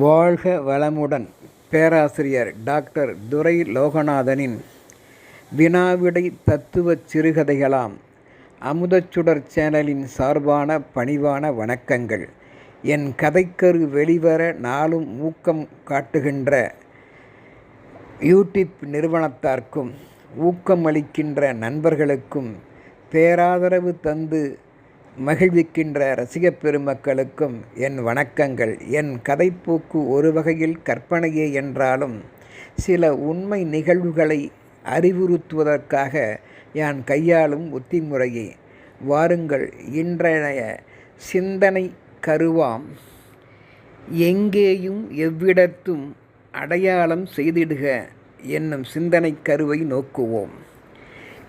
வாழ்க வளமுடன் பேராசிரியர் டாக்டர் துரை லோகநாதனின் வினாவிடை தத்துவச் சிறுகதைகளாம் அமுதச்சுடர் சேனலின் சார்பான பணிவான வணக்கங்கள். என் கதைக்கரு வெளிவர நாளும் ஊக்கம் காட்டுகின்ற யூடியூப் நிறுவனத்தார்க்கும் ஊக்கமளிக்கின்ற நண்பர்களுக்கும் பேராதரவு தந்து மகிழ்விக்கின்ற ரசிகப் பெருமக்களுக்கும் என் வணக்கங்கள். என் கதைப்போக்கு ஒரு வகையில் கற்பனையே என்றாலும் சில உண்மை நிகழ்வுகளை அறிவுறுத்துவதற்காக யான் கையாளும் உத்திமுறையே. வாருங்கள் இன்றைய சிந்தனை கருவாம். எங்கேயும் எவ்விடத்தும் அடையாளம் செய்திடுக என்னும் சிந்தனை கருவை நோக்குவோம்.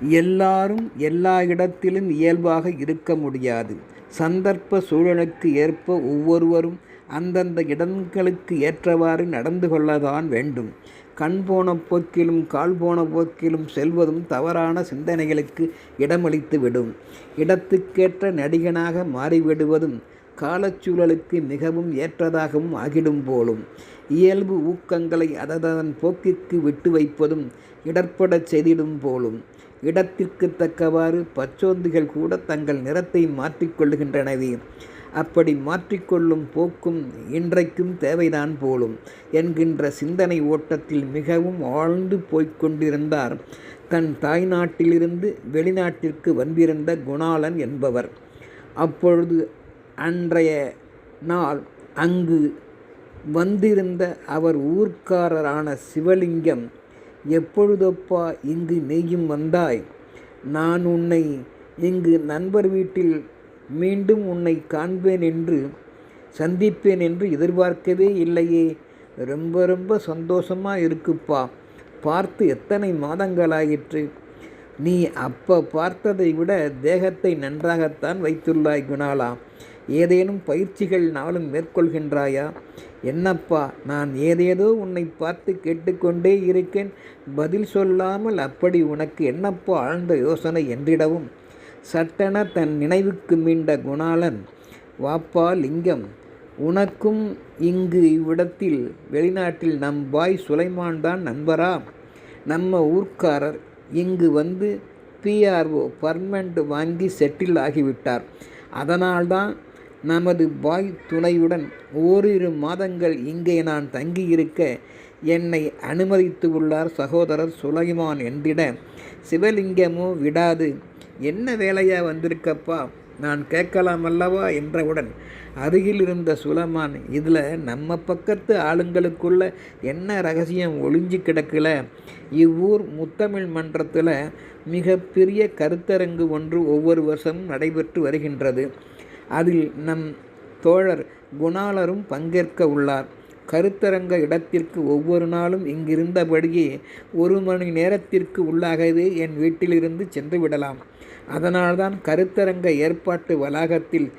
எல்லாரும் எல்லா இடத்திலும் இயல்பாக இருக்க முடியாது. சந்தர்ப்ப சூழலுக்கு ஏற்ப ஒவ்வொருவரும் அந்தந்த இடங்களுக்கு ஏற்றவாறு நடந்து கொள்ளதான் வேண்டும். கண் போன போக்கிலும் கால் போன போக்கிலும் செல்வதும் தவறான சிந்தனைகளுக்கு இடமளித்து விடும். இடத்துக்கேற்ற நடிகனாக மாறிவிடுவதும் காலச்சூழலுக்கு மிகவும் ஏற்றதாகவும் ஆகிடும் போலும். இயல்பு ஊக்கங்களை அததன் போக்கிற்கு விட்டு வைப்பதும் இடர்படச் செய்திடும் போலும். இடத்திற்கு தக்கவாறு பச்சோந்திகள் கூட தங்கள் நிறத்தை மாற்றிக்கொள்கின்றனவே அப்படி மாற்றிக்கொள்ளும் போக்கும் இன்றைக்கும் தேவைதான் போலும். என்கின்ற சிந்தனை ஓட்டத்தில் மிகவும் ஆழ்ந்து போய்க்கொண்டிருந்தார். தன் தாய்நாட்டிலிருந்து வெளிநாட்டிற்கு வந்திருந்த குணாளன் என்பவர். அப்பொழுது அன்றைய நாள் அங்கு வந்திருந்த அவர் ஊர்க்காரரான சிவலிங்கம் எப்பொழுதப்பா இங்கு நீயும் வந்தாய்? நான் உன்னை இங்கு நண்பர் வீட்டில் மீண்டும் உன்னை காண்பேன் என்று சந்திப்பேன் என்று எதிர்பார்க்கவே இல்லையே. ரொம்ப ரொம்ப சந்தோஷமாக இருக்குப்பா. பார்த்து எத்தனை மாதங்களாயிற்று. நீ அப்போ பார்த்ததை விட தேகத்தை நன்றாகத்தான் வைத்துள்ளாய் குணாலா. ஏதேனும் பயிற்சிகள் நாளும் மேற்கொள்கின்றாயா? என்னப்பா நான் ஏதேதோ உன்னை பார்த்து கேட்டுக்கொண்டே இருக்கேன். பதில் சொல்லாமல் அப்படி உனக்கு என்னப்பா ஆழ்ந்த யோசனை என்றிடவும். சட்டென தன் நினைவுக்கு மீண்ட குணாளன் வாப்பா லிங்கம் உனக்கும் இங்கு இவ்விடத்தில் வெளிநாட்டில் நம் பாய் சுலைமான் தான் நண்பரா? நம்ம ஊர்க்காரர் இங்கு வந்து பிஆர்ஓ பர்மனண்ட் வாங்கி செட்டில் ஆகிவிட்டார். அதனால்தான் நமது வாய் துணையுடன் ஓரிரு மாதங்கள் இங்கே நான் தங்கியிருக்க என்னை அனுமதித்து உள்ளார் சகோதரர் சுலைமான் என்றிட சிவலிங்கமோ விடாது. என்ன வேலையா வந்திருக்கப்பா? நான் கேட்கலாம் அல்லவா? என்றவுடன் அருகில் இருந்த சுலைமான் இதில் நம்ம பக்கத்து ஆளுங்களுக்குள்ள என்ன ரகசியம் ஒளிஞ்சு கிடக்கல? இவ்வூர் முத்தமிழ் மன்றத்தில் மிகப்பெரிய கருத்தரங்கு ஒன்று ஒவ்வொரு வருஷமும் நடைபெற்று வருகின்றது. அதில் நம் தோழர் குணாளரும் பங்கேற்க உள்ளார். கருத்தரங்க இடத்திற்கு ஒவ்வொரு நாளும் இங்கிருந்தபடியே ஒரு மணி நேரத்திற்கு உள்ளாகவே என் வீட்டிலிருந்து சென்று விடலாம். அதனால்தான் கருத்தரங்க ஏற்பாட்டு வளாகத்தில்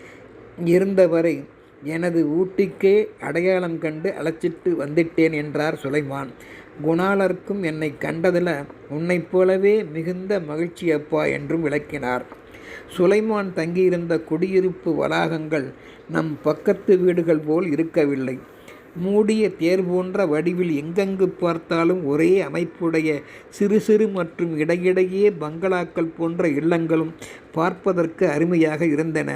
இருந்தவரை எனது ஊட்டிக்கே அடையாளம் கண்டு அழைச்சிட்டு வந்துட்டேன் என்றார் சுலைமான். குணாளருக்கும் என்னை கண்டதில் உன்னைப் போலவே மிகுந்த மகிழ்ச்சி அப்பா என்றும் விளக்கினார். சுலைமான் தங்கியிருந்த குடியிருப்பு வளாகங்கள் நம் பக்கத்து வீடுகள் போல் இருக்கவில்லை. மூடிய தேர் போன்ற வடிவில் எங்கெங்கு பார்த்தாலும் ஒரே அமைப்புடைய சிறு சிறு மற்றும் இடையிடையே பங்களாக்கள் போன்ற இல்லங்களும் பார்ப்பதற்கு அருமையாக இருந்தன.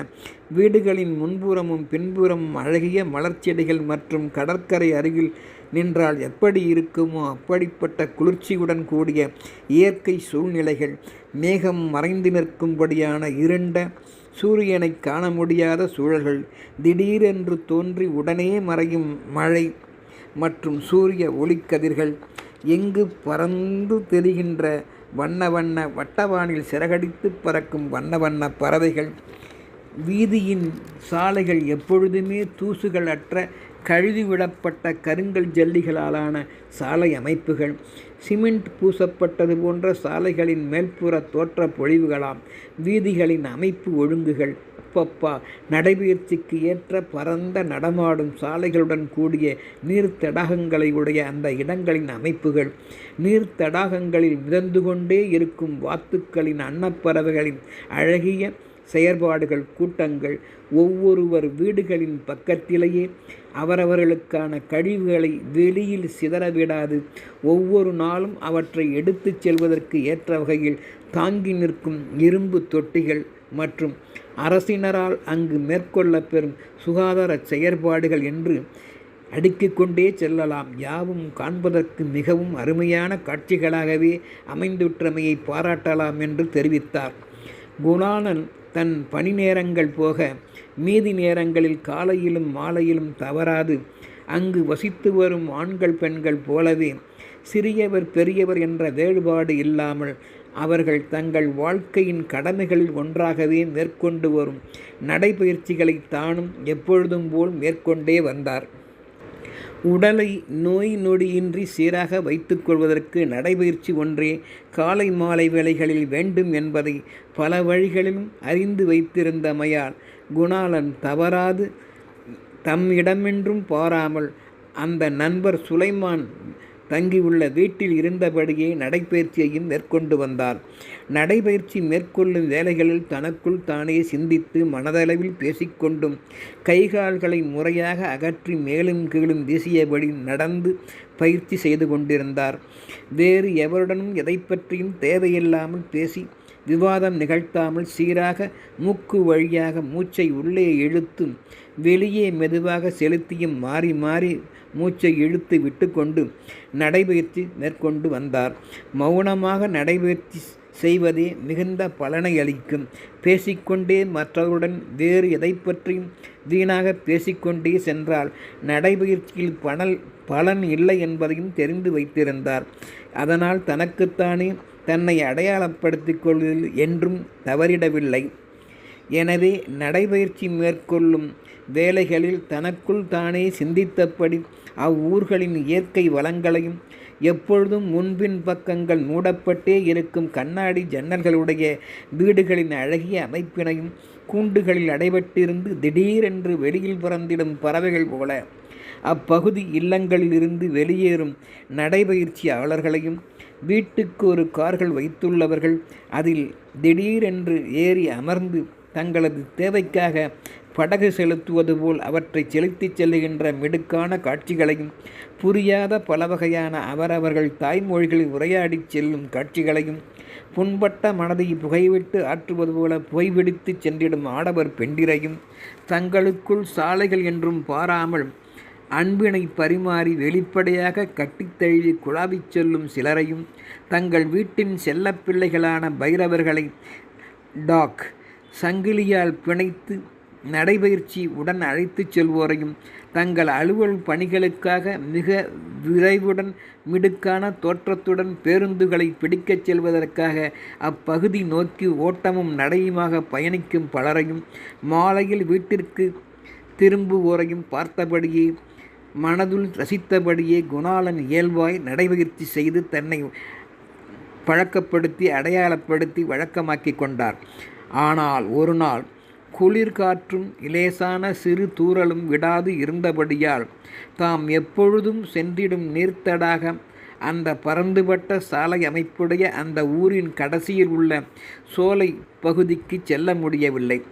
வீடுகளின் முன்புறமும் பின்புறமும் அழகிய மலர்ச்செடிகள் மற்றும் கடற்கரை அருகில் நின்றால் எப்படி இருக்குமோ அப்படிப்பட்ட குளிர்ச்சியுடன் கூடிய இயற்கை சூழ்நிலைகள் மேகம் மறைந்து நிற்கும்படியான இருண்ட சூரியனை காண முடியாத சூழல்கள் திடீரென்று தோன்றி உடனே மறையும் மழை மற்றும் சூரிய ஒளிக்கதிர்கள் எங்கு பறந்து தெரிகின்ற வண்ண வண்ண வட்டவானில் சிறகடித்து பறக்கும் வண்ண வண்ண பறவைகள் வீதியின் சாலைகள் எப்பொழுதுமே தூசுகள் அற்ற கழுவிவிடப்பட்ட கருங்கல் ஜல்லிகளாலான சாலை அமைப்புகள் சிமெண்ட் பூசப்பட்டது போன்ற சாலைகளின் மேல்புற தோற்ற பொழிவுகளாம் வீதிகளின் அமைப்பு ஒழுங்குகள். அப்பப்பா நடைபயிற்சிக்கு ஏற்ற பரந்த நடமாடும் சாலைகளுடன் கூடிய நீர்த்தடாகங்களை உடைய அந்த இடங்களின் அமைப்புகள். நீர்த்தடாகங்களில் மிதந்து கொண்டே இருக்கும் வாத்துக்களின் அன்னப்பறவைகளின் அழகிய செயற்பாடுகள் கூட்டங்கள் ஒவ்வொருவர் வீடுகளின் பக்கத்திலேயே அவரவர்களுக்கான கழிவுகளை வெளியில் சிதறவிடாது ஒவ்வொரு நாளும் அவற்றை எடுத்துச் செல்வதற்கு ஏற்ற வகையில் தாங்கி நிற்கும் இரும்பு தொட்டிகள் மற்றும் அரசினரால் அங்கு மேற்கொள்ளப்பெறும் சுகாதார செயற்பாடுகள் என்று அடுக்கிக் கொண்டே செல்லலாம். யாவும் காண்பதற்கு மிகவும் அருமையான காட்சிகளாகவே அமைந்துற்றமையை பாராட்டலாம் என்று தெரிவித்தார். குணானன் தன் பணி நேரங்கள் போக மீதி நேரங்களில் காலையிலும் மாலையிலும் தவறாது. அங்கு வசித்து வரும் ஆண்கள் பெண்கள் போலவே சிறியவர் பெரியவர் என்ற வேறுபாடு இல்லாமல் அவர்கள் தங்கள் வாழ்க்கையின் கடமைகளில் ஒன்றாகவே மேற்கொண்டு வரும் நடைபயிற்சிகளை தானும் எப்பொழுதும் போல் மேற்கொண்டே வந்தார். உடலை நோய் நொடியின்றி சீராக வைத்துக்கொள்வதற்கு நடைபயிற்சி ஒன்றே காலை மாலை வேளைகளில் வேண்டும் என்பதை பல வழிகளிலும் அறிந்து வைத்திருந்தமையால் குணாளன் தவறாது தம்மிடமென்றும் பாராமல் அந்த நண்பர் சுலைமான் தங்கியுள்ள வீட்டில் இருந்தபடியே நடைபயிற்சியையும் மேற்கொண்டு வந்தார். நடைபயிற்சி மேற்கொள்ளும் வேலைகளில் தனக்குள் தானே சிந்தித்து மனதளவில் பேசிக்கொண்டும் கைகால்களை முறையாக அகற்றி மேலும் கீழும் வீசியபடி நடந்து பயிற்சி செய்து கொண்டிருந்தார். வேறு எவருடனும் எதை பற்றியும் தேவையில்லாமல் பேசி விவாதம் நிகழ்த்தாமல் சீராக மூக்கு வழியாக மூச்சை உள்ளே இழுத்து வெளியே மெதுவாக செலுத்தியும் மாறி மாறி மூச்சை இழுத்து விட்டுக்கொண்டு நடைபயிற்சி மேற்கொண்டு வந்தார். மௌனமாக நடைபயிற்சி செய்வதே மிகுந்த பலனை அளிக்கும். பேசிக்கொண்டே மற்றவருடன் வேறு எதை பற்றியும் வீணாக பேசிக்கொண்டே சென்றால் நடைபயிற்சியில் பணல் பலன் இல்லை என்பதையும் தெரிந்து வைத்திருந்தார். அதனால் தனக்குத்தானே தன்னை அடையாளப்படுத்திக் கொள்வதில் என்றும் தவறிடவில்லை. எனவே நடைபயிற்சி மேற்கொள்ளும் வேலைகளில் தனக்குள் தானே சிந்தித்தபடி அவ்வூர்களின் இயற்கை வளங்களையும் எப்பொழுதும் முன்பின் பக்கங்கள் மூடப்பட்டே இருக்கும் கண்ணாடி ஜன்னல்களுடைய வீடுகளின் அழகிய அமைப்பினையும் கூண்டுகளில் அடைபட்டிருந்து திடீரென்று வெளியில் பிறந்திடும் பறவைகள் போல அப்பகுதி இல்லங்களிலிருந்து வெளியேறும் நடைபயிற்சியாளர்களையும் வீட்டுக்கு ஒரு கார்கள் வைத்துள்ளவர்கள் அதில் திடீரென்று ஏறி அமர்ந்து தங்களது தேவைக்காக படகு செலுத்துவது போல் அவற்றை செலுத்திச் செல்லுகின்ற மிடுக்கான காட்சிகளையும் புரியாத பல வகையான அவரவர்கள் தாய்மொழிகளில் உரையாடிச் செல்லும் காட்சிகளையும் புண்பட்ட மனதை புகைவிட்டு ஆற்றுவது போல புகைவிடித்து சென்றிடும் ஆடவர் பெண்டிரையும் தங்களுக்குள் சாலைகள் என்றும் பாராமல் அன்பினை பரிமாறி வெளிப்படையாக கட்டித்தழுவி குழாவிச் செல்லும் சிலரையும் தங்கள் வீட்டின் செல்லப்பிள்ளைகளான பைரவர்களை டாக் சங்கிலியால் பிணைத்து நடைபயிற்சி உடன் அழைத்துச் செல்வோரையும் தங்கள் அலுவல் பணிகளுக்காக மிக விரைவுடன் மிடுக்கான தோற்றத்துடன் பேருந்துகளை பிடிக்கச் செல்வதற்காக அப்பகுதி நோக்கி ஓட்டமும் நடையுமாக பயணிக்கும் பலரையும் மாலையில் வீட்டிற்கு திரும்புவோரையும் பார்த்தபடியே மனதுள் ரசித்தபடியே குணாளன் இயல்பாய் நடைபயிற்சி செய்து தன்னை பழக்கப்படுத்தி அடையாளப்படுத்தி வழக்கமாக்கி கொண்டார். ஆனால் ஒரு நாள் குளிர்காற்றும் இலேசான சிறு தூறலும் விடாது இருந்தபடியால் தாம் எப்பொழுதும் சென்றிடும் நீர்த்தடாக அந்த பறந்துபட்ட சாலை அமைப்புடைய அந்த ஊரின் கடைசியில் உள்ள சோலை பகுதிக்கு செல்ல முடியவில்லை.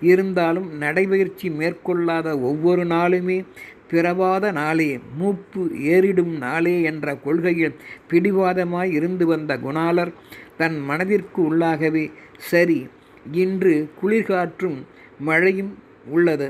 இருந்தாலும் நடைபயிற்சி மேற்கொள்ளாத ஒவ்வொரு நாளுமே பிறவாத நாளே மூப்பு ஏறிடும் நாளே என்ற கொள்கையில் பிடிவாதமாய் இருந்து வந்த குணாளர் தன் மனதிற்கு உள்ளாகவே சரி இன்று குளிர்காற்றும் மழையும் உள்ளது.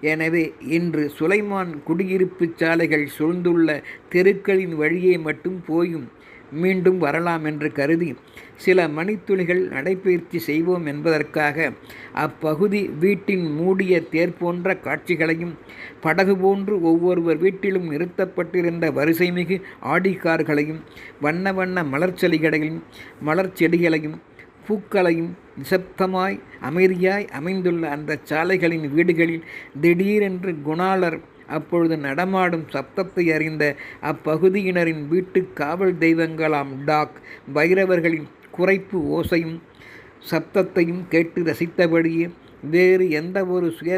எனவே இன்று சுலைமான் குடியிருப்பு சாலைகள் சூழ்ந்துள்ள தெருக்களின் வழியே மட்டும் போயும் மீண்டும் வரலாம் என்று கருதி சில மணித்துளிகள் நடைபயிற்சி செய்வோம் என்பதற்காக அப்பகுதி வீட்டின் மூடிய தேர் போன்ற காட்சிகளையும் படகு போன்று ஒவ்வொருவர் வீட்டிலும் நிறுத்தப்பட்டிருந்த வரிசைமிகு ஆடிக்கார்களையும் வண்ண வண்ண மலர்ச்செடிகளையும் மலர் செடிகளையும் பூக்களையும் நிசப்தமாய் அமைதியாய் அமைந்துள்ள அந்த சாலைகளின் வீடுகளில் திடீரென்று குணாளர் அப்பொழுது நடமாடும் சப்தத்தை அறிந்த அப்பகுதியினரின் வீட்டு காவல் தெய்வங்களாம் டாக் பைரவர்களின் குறைப்பு ஓசையும் சப்தத்தையும் கேட்டு ரசித்தபடியே வேறு எந்த ஒரு சுய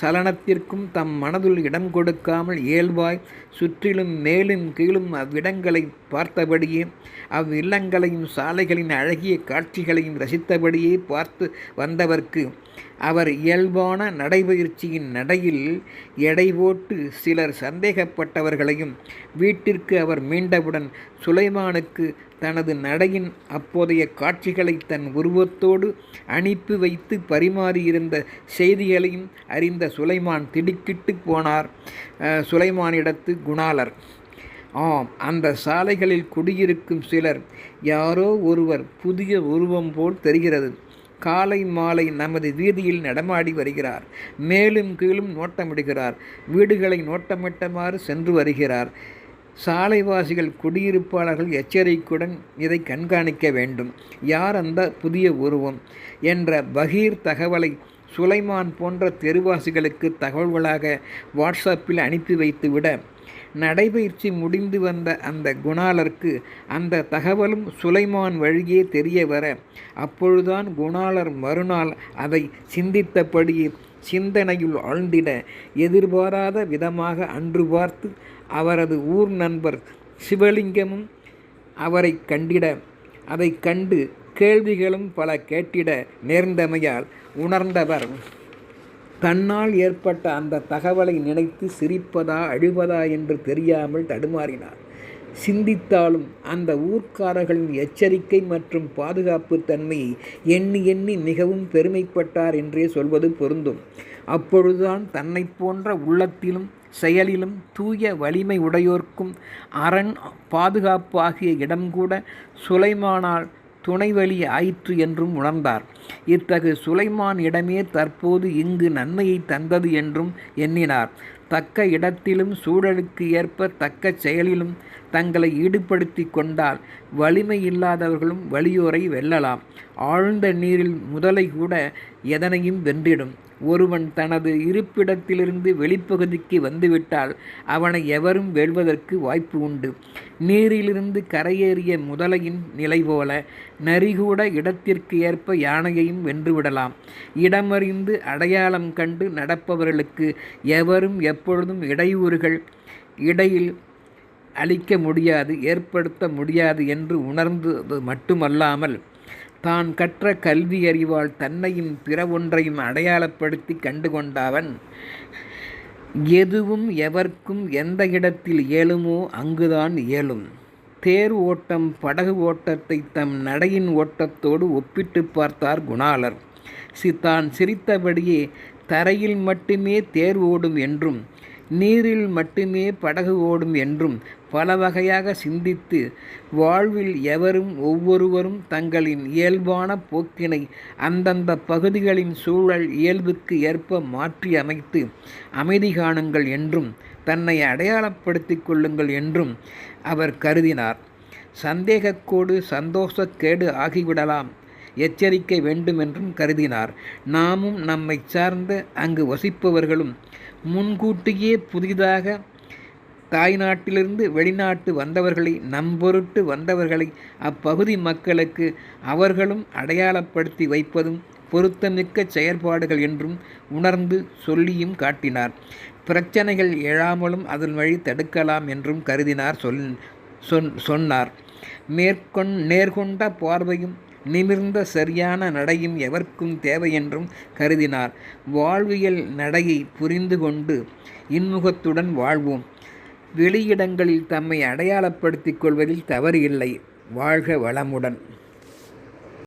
சலனத்திற்கும் தம் மனதுள் இடம் கொடுக்காமல் இயல்பாய் சுற்றிலும் மேலும் கீழும் அவ்விடங்களை பார்த்தபடியே அவ்வில்லங்களையும் சாலைகளின் அழகிய காட்சிகளையும் ரசித்தபடியே பார்த்து வந்தவர்க்கு அவர் இயல்பான நடைபயிற்சியின் நடையில் எடை போட்டு சிலர் சந்தேகப்பட்டவர்களையும் வீட்டிற்கு அவர் மீண்டவுடன் சுலைமானுக்கு தனது நடையின் அப்போதைய காட்சிகளை தன் உருவத்தோடு அனுப்பி வைத்து பரிமாறியிருந்த செய்திகளையும் அறிந்த சுலைமான் திடுக்கிட்டு போனார். சுலைமானிடத்து குணாலர் ஆம் அந்த சாலைகளில் குடியிருக்கும் சிலர் யாரோ ஒருவர் புதிய உருவம் போல் தெரிகிறது. காலை மாலை நமது வீதியில் நடமாடி வருகிறார். மேலும் கீழும் நோட்டமிடுகிறார். வீடுகளை நோட்டமிட்டமாறு சென்று வருகிறார். சாலைவாசிகள் குடியிருப்பாளர்கள் எச்சரிக்கையுடன் இதை கண்காணிக்க வேண்டும். யார் அந்த புதிய உருவம்? என்ற பகீர் தகவலை சுலைமான் போன்ற தெருவாசிகளுக்கு தகவல்களாக வாட்ஸ்அப்பில் அனுப்பி வைத்துவிட நடைபயிற்சி முடிந்து வந்த அந்த குணாலருக்கு அந்த தகவலும் சுலைமான் வழியே தெரிய வர அப்பொழுதுதான் குணாலர் மறுநாள் அதை சிந்தித்தபடியே சிந்தனையுள் ஆழ்ந்திட எதிர்பாராத விதமாக அன்று பார்த்து அவரது ஊர் நண்பர் சிவலிங்கமும் அவரை கண்டிட அதை கண்டு கேள்விகளும் பல கேட்டிட நேர்ந்தமையால் உணர்ந்தவர். தன்னால் ஏற்பட்ட அந்த தகவலை நினைத்து சிரிப்பதா அழுவதா என்று தெரியாமல் தடுமாறினார். சிந்தித்தாலும் அந்த ஊர்க்காரர்களின் எச்சரிக்கை மற்றும் பாதுகாப்பு தன்மையை எண்ணி எண்ணி மிகவும் பெருமைப்பட்டார் என்றே சொல்வது பொருந்தும். அப்பொழுதுதான் தன்னை போன்ற உள்ளத்திலும் செயலிலும் தூய வலிமை உடையோர்க்கும் அரண் பாதுகாப்பு ஆகிய இடம் கூட சுலைமானால் துணைவழி ஆயிற்று என்றும் உணர்ந்தார். இத்தகு சுலைமான் இடமே தற்போது இங்கு நன்மையை தந்தது என்றும் எண்ணினார். தக்க இடத்திலும் சூழலுக்கு ஏற்ப தக்க செயலிலும் தங்களை ஈடுபடுத்தி கொண்டால் வலிமை இல்லாதவர்களும் வலியோரை வெல்லலாம். ஆழ்ந்த நீரில் முதலை கூட எதனையும் வென்றிடும். ஒருவன் தனது இருப்பிடத்திலிருந்து வெளிப்பகுதிக்கு வந்துவிட்டால் அவனை எவரும் வெல்வதற்கு வாய்ப்பு உண்டு. நீரிலிருந்து கரையேறிய முதலையின் நிலை போல நரிகூட இடத்திற்கு ஏற்ப யானையையும் வென்றுவிடலாம். இடமறிந்து அடையாளம் கண்டு நடப்பவர்களுக்கு எவரும் எப்பொழுதும் இடையூறுகள் இடையில் அளிக்க முடியாது ஏற்படுத்த முடியாது என்று உணர்ந்தது மட்டுமல்லாமல் தான் கற்ற கல்வி அறிவால் தன்னையும் பிற ஒன்றையும் அடையாளப்படுத்தி கண்டுகொண்டவன் எதுவும் எவர்க்கும் எந்த இடத்தில் இயலுமோ அங்குதான் இயலும் தேர் ஓட்டம் படகு ஓட்டத்தை தம் நடையின் ஓட்டத்தோடு ஒப்பிட்டு பார்த்தார் குணாலர் சி தான் சிரித்தபடியே தரையில் மட்டுமே தேர் ஓடும் என்றும் நீரில் மட்டுமே படகு ஓடும் என்றும் பல வகையாக சிந்தித்து வாழ்வில் எவரும் ஒவ்வொருவரும் தங்களின் இயல்பான போக்கினை அந்தந்த பகுதிகளின் சூழல் இயல்புக்கு ஏற்ப மாற்றி அமைத்து அமைதி காணுங்கள் என்றும் தன்னை அடையாளப்படுத்திக் கொள்ளுங்கள் என்றும் அவர் கருதினார். சந்தேகக்கோடு சந்தோஷக்கேடு ஆகிவிடலாம் எச்சரிக்கை வேண்டுமென்றும் கருதினார். நாமும் நம்மை சார்ந்த அங்கு வசிப்பவர்களும் முன்கூட்டியே புதிதாக தாய்நாட்டிலிருந்து வெளிநாட்டு வந்தவர்களை நம்பொருட்டு வந்தவர்களை அப்பகுதி மக்களுக்கு அவர்களும் அடையாளப்படுத்தி வைப்பதும் பொருத்தமிக்க செயற்பாடுகள் என்றும் உணர்ந்து சொல்லியும் காட்டினார். பிரச்சனைகள் எழாமலும் அதன் வழி தடுக்கலாம் என்றும் கருதினார் சொல் சொன்னார். மேற்கொண் நேர்கொண்ட பார்வையும் நிமிர்ந்த சரியான நடையும் எவர்க்கும் தேவை என்றும் கருதினார். வாழ்வியல் நடையை புரிந்து கொண்டு இன்முகத்துடன் வாழ்வோம். வெளியிடங்களில் தம்மை அடையாளப்படுத்திக் கொள்வதில் தவறு இல்லை. வாழ்க வளமுடன்.